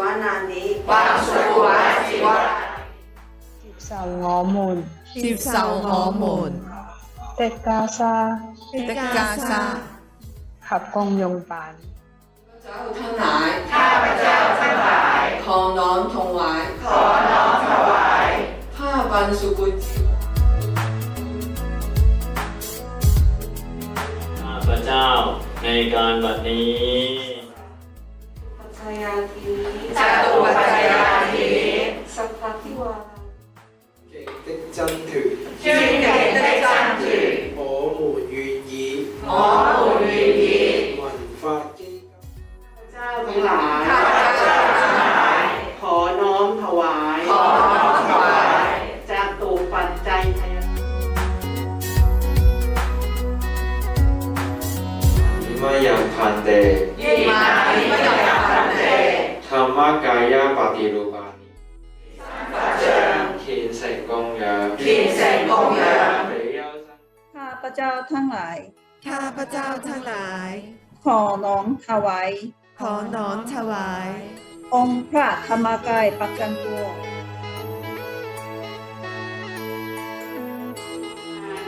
วนานิปัสสวะสิวะสิบสองฮอร์โมนสิบสองร์โมนเตกาซาเตกาซาขับกองยงปานเจ้าทั้งหลายข้าพเจ้าทั้งหลายขอน้อมถวายขอน้อมถวายผ้าบรรสุกุลข้าพเจ้าในการบัดนี้ จจัยาที จตุปัจจัยาที สัพพะทิวารา 的真团，尊敬的真团，我们愿意我们愿意文化基金。 เจ้าทั้งหลาย ข้าพเจ้าทั้งหลาย ขอน้อมถวาย ขอน้อมถวาย จตุปัจจัยทายทาน อิมายังพันเต กายาปฏิรูปานิปัจเจิงเขียนเสงกงยาขีเสงกงยาเปรี้ยวสังข้าพเจ้าทั้งหลาย ข้าพเจ้าทั้งหลาย ขอน้อมถวาย ขอน้อมถวาย องค์พระธรรมกายประกันตัว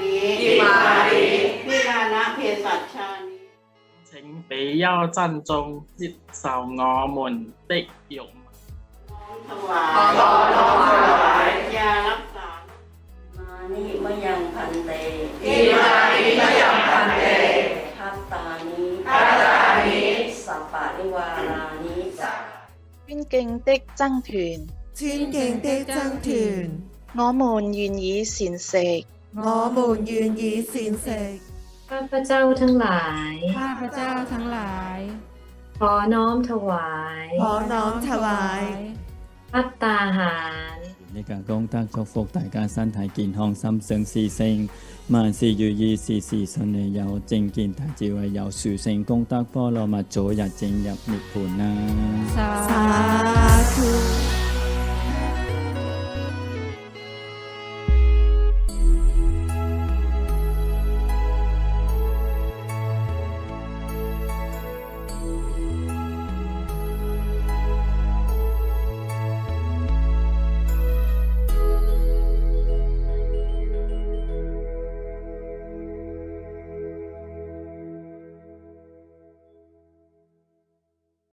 นี้อิมานิวิลานะเพศัช ชานี 请比丘珍重接受我们的容。 ถวา ขอย น้อมถวาย ยารักษา มานิมยังพันเต อิมานิมยังพันเต ทัตตานิ ทัตตานิ สัพพะทิวารานิ 尊敬的僧团，尊敬的僧团，我们愿以善食我们愿以善食。 ข้าพเจ้าทั้งหลาย ข้าพเจ้าทั้งหลาย ขอน้อมถวาย ขอน้อมถวายพัตตาหาร ในการกงตักชกฟกแต่การสั้นถ่ายกินห้องซ้ำเซิงสีเซิงมาสีอยูยีสีสีเสนเยาวจริงกินถ่ายจีวายาวสื่อเซิงกงตักป้อเรามาโจอยากจริงอยากมีผลนะสาธุ